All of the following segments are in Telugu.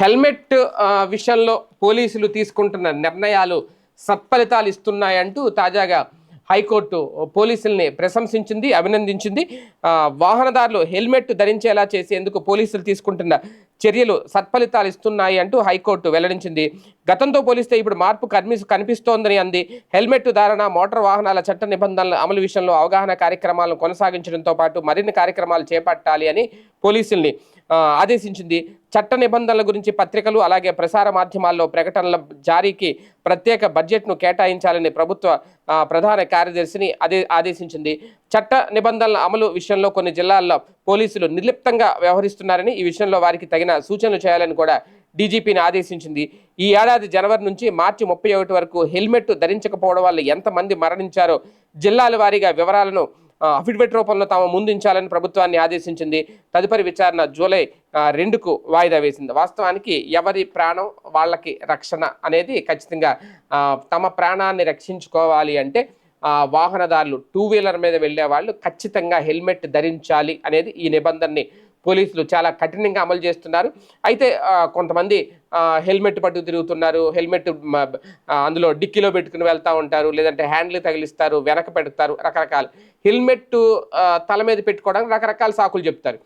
హెల్మెట్ విషయంలో పోలీసులు తీసుకుంటున్న నిర్ణయాలు సత్ఫలితాలు ఇస్తున్నాయంటూ తాజాగా హైకోర్టు పోలీసుల్ని ప్రశంసించింది అభినందించింది. వాహనదారులు హెల్మెట్ ధరించేలా చేసేందుకు పోలీసులు తీసుకుంటున్న చర్యలు సత్ఫలితాలు ఇస్తున్నాయి అంటూ హైకోర్టు వెల్లడించింది. గతంతో పోలిస్తే ఇప్పుడు మార్పు కనిపి కనిపిస్తోందని అంది. హెల్మెట్ ధారణ మోటార్ వాహనాల చట్ట నిబంధనల అమలు విషయంలో అవగాహన కార్యక్రమాలను కొనసాగించడంతో పాటు మరిన్ని కార్యక్రమాలు చేపట్టాలి అని పోలీసుల్ని ఆదేశించింది. చట్ట నిబంధనల గురించి పత్రికలు అలాగే ప్రసార మాధ్యమాల్లో ప్రకటనల జారీకి ప్రత్యేక బడ్జెట్ను కేటాయించాలని ప్రభుత్వ ప్రధాన కార్యదర్శిని అదే ఆదేశించింది. చట్ట నిబంధనల అమలు విషయంలో కొన్ని జిల్లాల్లో పోలీసులు నిర్లిప్తంగా వ్యవహరిస్తున్నారని ఈ విషయంలో వారికి తగిన సూచనలు చేయాలని కూడా డీజీపీని ఆదేశించింది. ఈ ఏడాది జనవరి నుంచి మార్చి ముప్పై ఒకటి వరకు హెల్మెట్ ధరించకపోవడం వల్ల ఎంతమంది మరణించారో జిల్లాల వారీగా వివరాలను అఫిడవిట్ రూపంలో తాము ముందుంచాలని ప్రభుత్వాన్ని ఆదేశించింది. తదుపరి విచారణ జూలై రెండుకు వాయిదా వేసింది. వాస్తవానికి ఎవరి ప్రాణం వాళ్ళకి రక్షణ అనేది ఖచ్చితంగా తమ ప్రాణాన్ని రక్షించుకోవాలి అంటే వాహనదారులు టూ వీలర్ మీద వెళ్ళే వాళ్ళు ఖచ్చితంగా హెల్మెట్ ధరించాలి అనేది ఈ నిబంధనని పోలీసులు చాలా కఠినంగా అమలు చేస్తున్నారు. అయితే కొంతమంది హెల్మెట్ పట్టు తిరుగుతున్నారు. హెల్మెట్ అందులో డిక్కీలో పెట్టుకుని వెళ్తూ ఉంటారు. లేదంటే హ్యాండ్లు తగిలిస్తారు వెనక పెడతారు రకరకాల. హెల్మెట్ తల మీద పెట్టుకోవడానికి రకరకాల సాకులు చెప్తారు.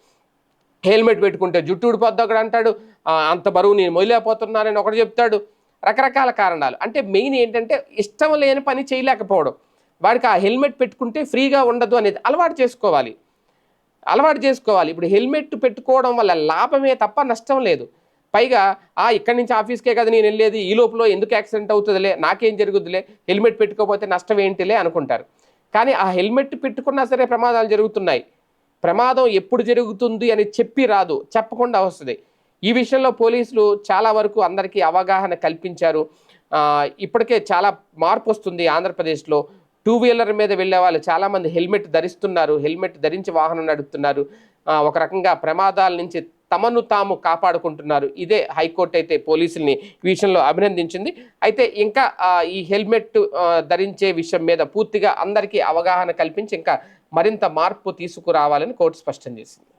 హెల్మెట్ పెట్టుకుంటే జుట్టు ఊడిపోద్ది ఒకడు అంటాడు. అంత బరువు నేను మొయలేకపోతున్నానని ఒకడు చెప్తాడు. రకరకాల కారణాలు. అంటే మెయిన్ ఏంటంటే ఇష్టం లేని పని చేయలేకపోవడం. వాడికి ఆ హెల్మెట్ పెట్టుకుంటే ఫ్రీగా ఉండదు అనేది అలవాటు చేసుకోవాలి. అలవాటు చేసుకోవాలి. ఇప్పుడు హెల్మెట్ పెట్టుకోవడం వల్ల లాభమే తప్ప నష్టం లేదు. పైగా ఆ ఇక్కడి నుంచి ఆఫీస్కే కదా నేను వెళ్ళేది ఈ లోపల ఎందుకు యాక్సిడెంట్ అవుతుందిలే నాకేం జరుగుద్దిలే హెల్మెట్ పెట్టుకోకపోతే నష్టం ఏంటిలే అనుకుంటారు. కానీ ఆ హెల్మెట్ పెట్టుకున్నా సరే ప్రమాదాలు జరుగుతున్నాయి. ప్రమాదం ఎప్పుడు జరుగుతుంది అని చెప్పి రాదు చెప్పకుండా వస్తుంది. ఈ విషయంలో పోలీసులు చాలా వరకు అందరికీ అవగాహన కల్పించారు. ఇప్పటికే చాలా మార్పు వస్తుంది ఆంధ్రప్రదేశ్లో. టూ వీలర్ మీద వెళ్ళే వాళ్ళు చాలామంది హెల్మెట్ ధరిస్తున్నారు హెల్మెట్ ధరించి వాహనం నడుపుతున్నారు. ఒక రకంగా ప్రమాదాల నుంచి తమను తాము కాపాడుకుంటున్నారు. ఇదే హైకోర్టు అయితే పోలీసుల్ని ఈ విషయంలో అభినందించింది. అయితే ఇంకా ఈ హెల్మెట్ ధరించే విషయం మీద పూర్తిగా అందరికీ అవగాహన కల్పించి ఇంకా మరింత మార్పు తీసుకురావాలని కోర్టు స్పష్టం చేసింది.